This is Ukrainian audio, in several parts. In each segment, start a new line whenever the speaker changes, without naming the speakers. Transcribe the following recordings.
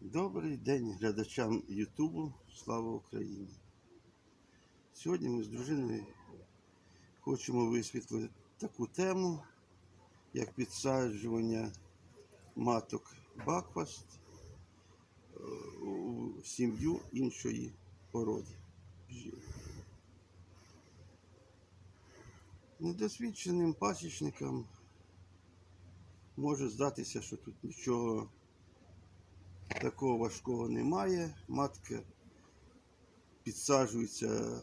Добрий день глядачам Ютубу. Слава Україні! Сьогодні ми з дружиною хочемо висвітлити таку тему, як підсаджування маток Бакфаст е, у сім'ю іншої породи. Недосвідченим пасічникам може здатися, що тут нічого такого важкого немає. Матка підсаджується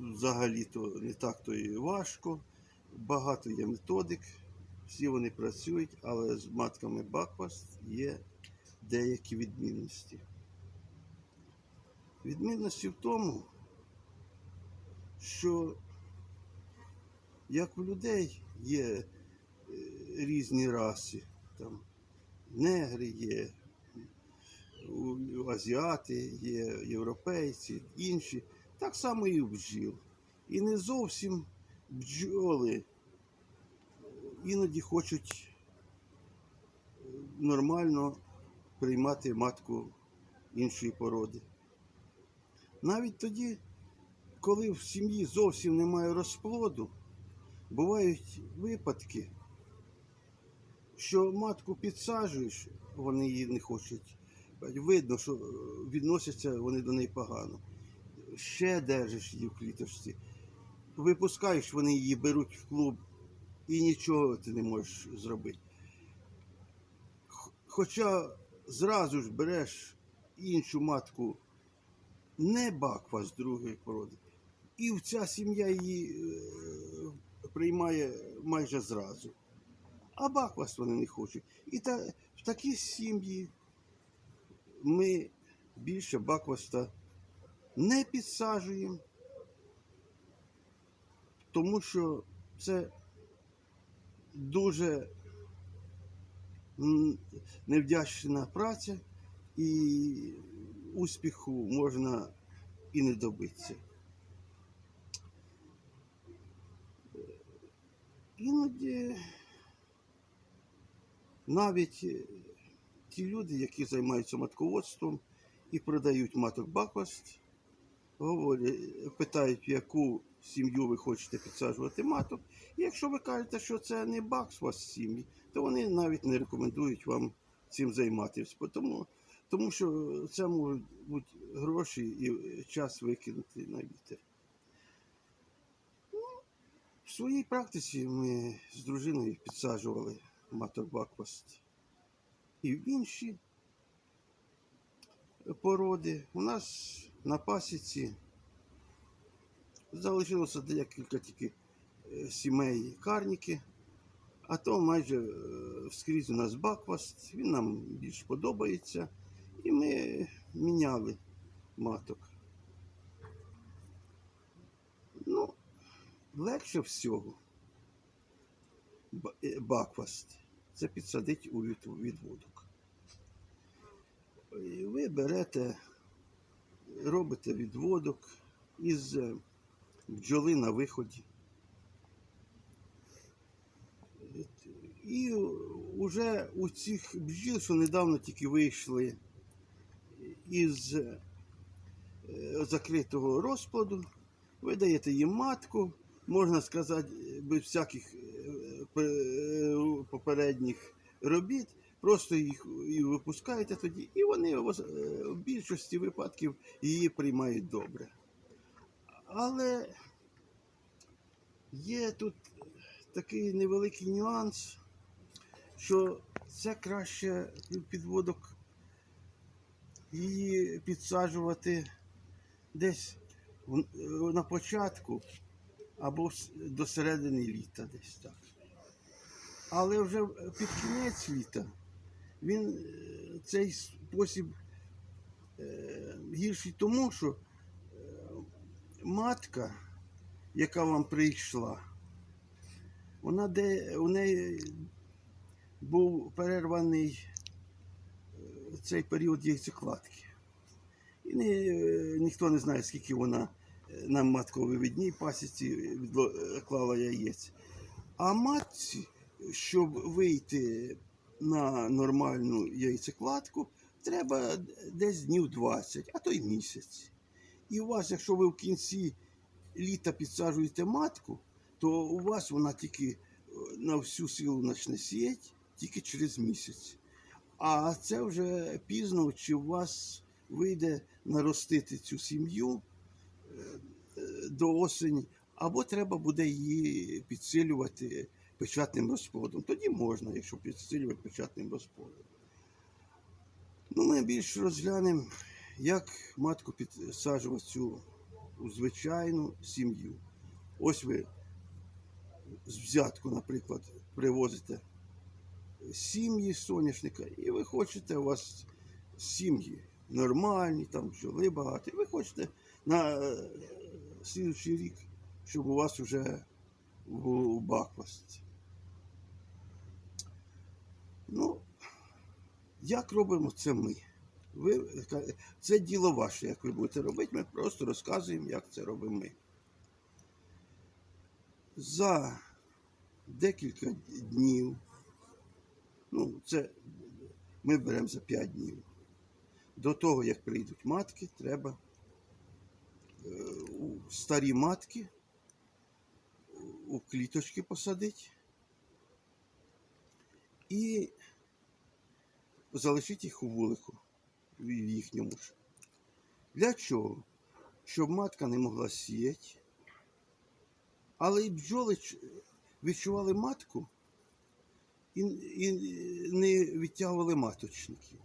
взагалі-то не так то і важко. Багато є методик, всі вони працюють, але з матками Бакфаст є деякі відмінності. Відмінності в тому, що як у людей є е, різні раси, там негри є, азіати є, європейці, інші. Так само і бджіл. І не зовсім бджоли іноді хочуть е, нормально приймати матку іншої породи. Навіть тоді, коли в сім'ї зовсім немає розплоду, бувають випадки, що матку підсаджуєш, вони її не хочуть. Видно, що е, відносяться вони до неї погано. Ще держиш її в кліточці. Випускаєш, вони її беруть в клуб і нічого ти не можеш зробити. Хоча зразу ж береш іншу матку не баква з другої породи, і ця сім'я її е, приймає майже зразу. А баквас вони не хочуть. І та, в такі сім'ї ми більше бакваста не підсаджуємо, тому що це дуже невдячна праця, і успіху можна і не добитися. Іноді навіть е, ті люди, які займаються матководством і продають маток Бакваст, говорять, питають, в яку сім'ю ви хочете підсаджувати маток. І якщо ви кажете, що це не Бакваст сім'ї, то вони навіть не рекомендують вам цим займатися. Тому, тому що це можуть бути гроші і час викинути на вітер. Ну, В своїй практиці ми з дружиною підсаджували маток Бакваст і в інші породи. У нас на пасіці залишилося декілька тільки е, сімей карніки, а то майже е, вскрізь у нас бакваст, він нам більш подобається. І ми міняли маток. Ну, легше всього бакваст це підсадити у відводок. І ви берете, робите відводок із е, бджоли на виході. І вже у цих бджіл, що недавно тільки вийшли із е, закритого розплоду, ви даєте їм матку, можна сказати, без всяких е, попередніх робіт, просто їх і випускаєте тоді, і вони е, в більшості випадків її приймають добре. Але є тут такий невеликий нюанс, що це краще підводок її підсаджувати десь е, на початку або до середини літа десь так. Але вже під кінець літа він е, цей спосіб е, гірший тому, що е, матка, яка вам прийшла, вона де у неї був перерваний цей період яйцекладки. І е, ніхто не знає, скільки вона е, на матковивідній пасіці клала яєць. А матці, щоб вийти на нормальну яйцекладку треба десь днів 20, а то й місяць. І у вас, якщо ви в кінці літа підсаджуєте матку, то у вас вона тільки е, на всю силу почне сіяти тільки через місяць. А це вже пізно, чи у вас вийде наростити цю сім'ю е, е, до осені, або треба буде її підсилювати печатним розплодом. Тоді можна, якщо підсилювати печатним розплодом. Ну, ми більш розглянемо, як матку підсаджувати цю у звичайну сім'ю. Ось ви з взятку, наприклад, привозите сім'ї соняшника, і ви хочете, у вас сім'ї нормальні, там бджоли багато, і ви хочете на е, слідуючий рік, щоб у вас вже був бакваст. Ну, як робимо це ми? Ви, це діло ваше, як ви будете робити, ми просто розказуємо, як це робимо ми. За декілька днів, ну, це ми беремо за 5 днів. До того, як прийдуть матки, треба е, у старі матки у кліточки посадити і залишити їх у вулику в їхньому ж. Для чого? Щоб матка не могла сіяти, але і бджоли відчували матку і, і не відтягували маточників.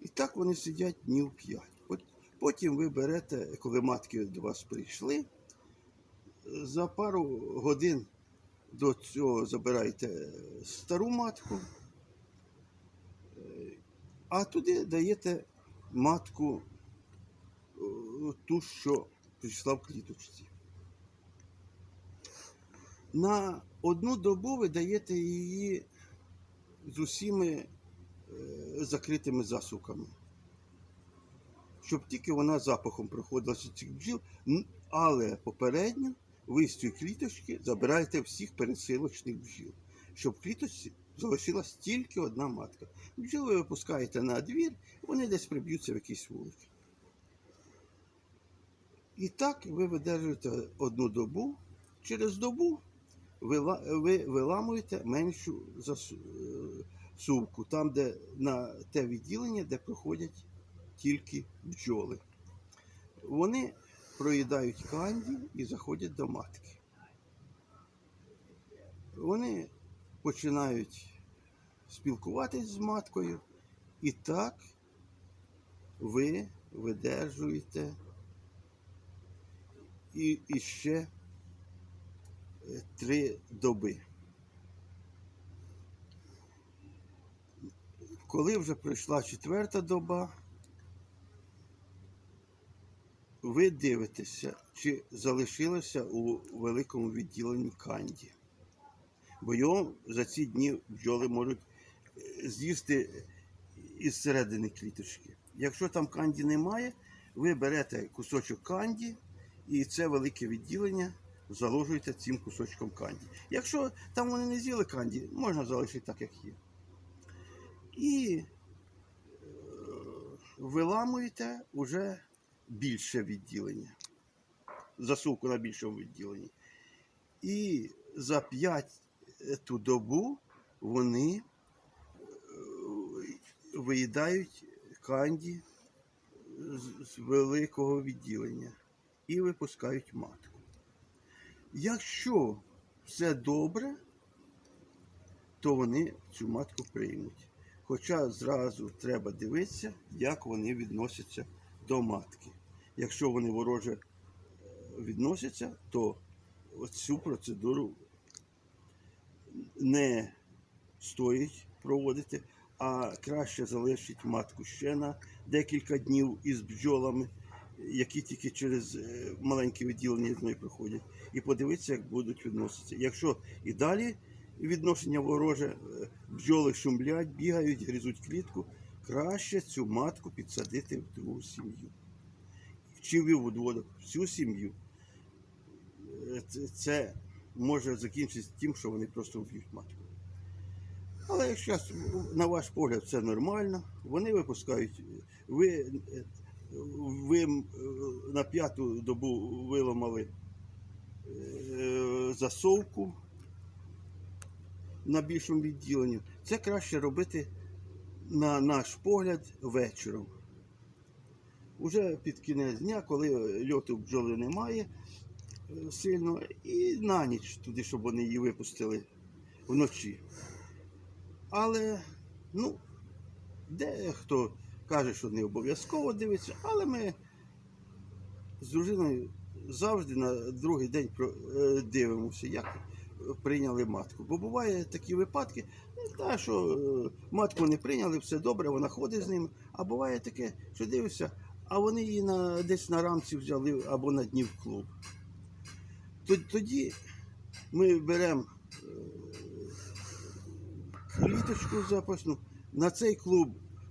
І так вони сидять днів 5. От потім ви берете, коли матки до вас прийшли, за пару годин до цього забираєте стару матку, а туди даєте матку е, ту, що прийшла в кліточці. На одну добу ви даєте її з усіми е, закритими засуками. Щоб тільки вона запахом проходила з цих бджіл, але попередньо ви з цієї кліточки забираєте всіх пересилочних бджіл, щоб кліточці залишилась тільки одна матка. Бджіл ви випускаєте на двір, вони десь приб'ються в якийсь вулик. І так ви видержуєте одну добу. Через добу ви, виламуєте меншу е, там, де на те відділення, де проходять тільки бджоли. Вони проїдають канді і заходять до матки. Вони починають спілкуватись з маткою, і так ви видержуєте і, і ще е, три доби. Коли вже пройшла четверта доба, ви дивитеся, чи залишилося у великому відділенні канді. Бо його за ці дні бджоли можуть е, з'їсти із середини кліточки. Якщо там канді немає, ви берете кусочок канді і це велике відділення заложуєте цим кусочком канді. Якщо там вони не з'їли канді, можна залишити так, як є. І е, виламуєте вже більше відділення. Засувку на більшому відділенні. І за п'ять ту добу вони е, виїдають канді з- великого відділення і випускають матку. Якщо все добре, то вони цю матку приймуть. Хоча зразу треба дивитися, як вони відносяться до матки. Якщо вони вороже е, відносяться, то цю процедуру не стоїть проводити, а краще залишить матку ще на декілька днів із бджолами, які тільки через е, маленьке відділення з нею проходять, і подивитися, як будуть відноситися. Якщо і далі відношення вороже, е, бджоли шумлять, бігають, гризуть клітку, краще цю матку підсадити в другу сім'ю. Чи виводок всю сім'ю. Е, Це може закінчитися тим, що вони просто вб'ють матку. Але якщо на ваш погляд все нормально, вони випускають. Ви, ви е, на п'яту добу виламали е, засовку на більшому відділенні. Це краще робити, на наш погляд, вечором. Уже під кінець дня, коли льоту бджоли немає сильно, і на ніч туди, щоб вони її випустили вночі. Але, ну, дехто каже, що не обов'язково дивиться, але ми з дружиною завжди на другий день е, дивимося, як прийняли матку. Бо буває такі випадки, ну, та, що е, матку не прийняли, все добре, вона ходить з ними. А буває таке, що дивишся, а вони її на, десь на рамці взяли або на дні в клуб. Тод- Тоді ми беремо кліточку запасну. На цей клуб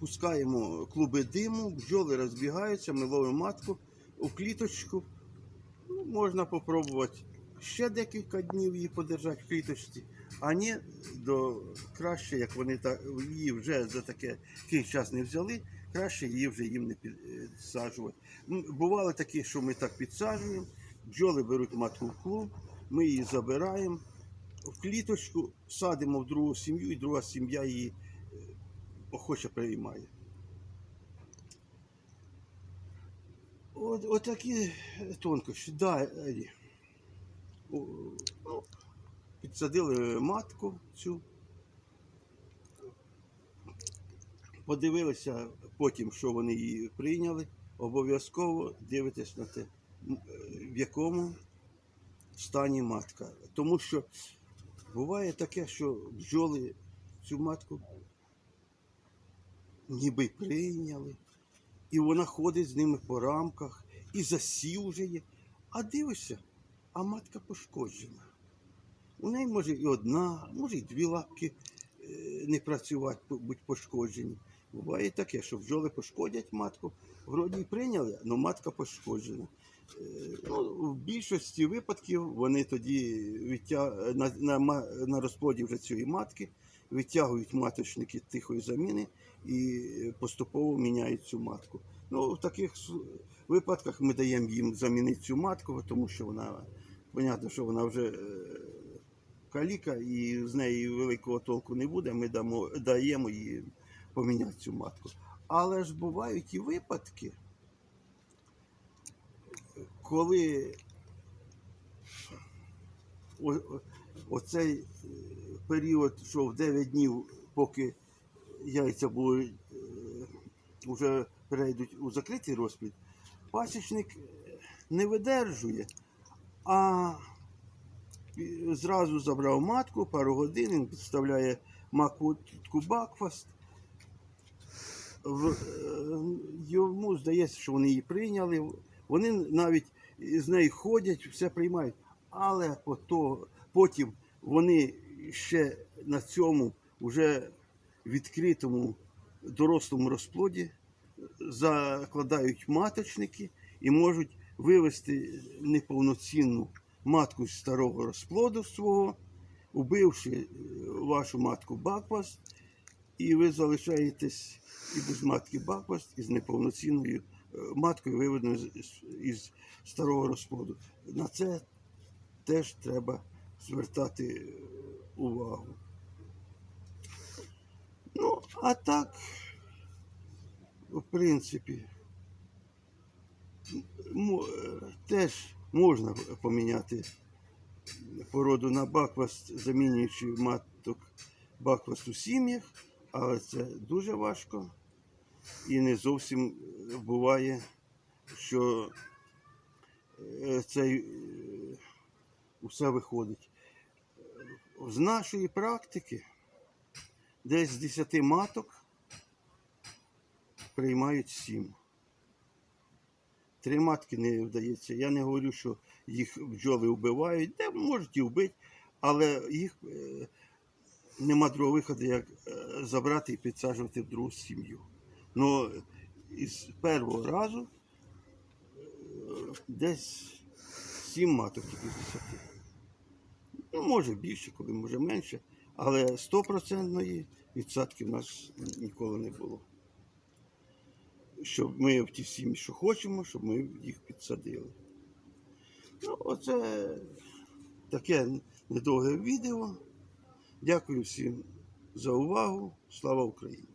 пускаємо клуби диму, бджоли розбігаються, ми ловимо матку у кліточку. Ну, можна попробувати ще декілька днів її подержати в кліточці, а ні, до краще, як вони та, її вже за такий час не взяли, краще її вже їм не підсаджувати. Ну, Бували такі, що ми так підсаджуємо, бджоли беруть матку ми її забираємо в кліточку, садимо в другу сім'ю, і друга сім'я її е, охоче приймає. От, от такі тонкощі. Да, ну, підсадили матку цю. Подивилися потім, що вони її прийняли. Обов'язково дивитесь на те, в якому стані матка. Тому що буває таке, що бджоли цю матку ніби прийняли, і вона ходить з ними по рамках, і засів. А дивишся, а матка пошкоджена. У неї може і одна, може і дві лапки е, не працювати, будь пошкоджені. Буває таке, що бджоли пошкодять матку, вроді й прийняли, але матка пошкоджена. Ну, в більшості випадків вони тоді відтя... на, на, на розплоді вже цієї матки витягують маточники тихої заміни і поступово міняють цю матку. Ну, в таких випадках ми даємо їм замінити цю матку, тому що вона, понятно, що вона вже е, каліка і з неї великого толку не буде. Ми дамо, даємо їй поміняти цю матку. Але ж бувають і випадки, коли оцей е, період, що в 9 днів, поки яйця е, вже перейдуть у закритий розплід, пасічник е, не видержує, а зразу забрав матку, пару годин, він підставляє матку Бакфаст. В- е, Йому здається, що вони її прийняли. Вони навіть з нею ходять, все приймають. Але пото- потім вони ще на цьому вже відкритому дорослому розплоді закладають маточники і можуть вивести неповноцінну матку з старого розплоду свого, убивши е, вашу матку Бакваст, і ви залишаєтесь і без матки Бакваст, і з неповноцінною маткою, з- із старого розплоду. На це теж треба звертати увагу. Ну, а так, в принципі, теж можна поміняти породу на бакваст, замінюючи маток бакваст у сім'ях, але це дуже важко і не зовсім буває, що е, цей е, виходить. З нашої практики десь з 10 маток приймають 7. Три матки не вдається. Я не говорю, що їх бджоли вбивають, де можуть і вбити, але їх е, нема другого виходу, як забрати і підсаджувати в другу сім'ю. Ну, із першого разу е, десь 7 маток тільки з 10. Ну, може більше, коли може менше. Але стопроцентної відсадки в нас ніколи не було. Щоб ми в ті сім'ї, що хочемо, щоб ми їх підсадили. Ну, оце таке недовге відео. Дякую всім за увагу. Слава Україні!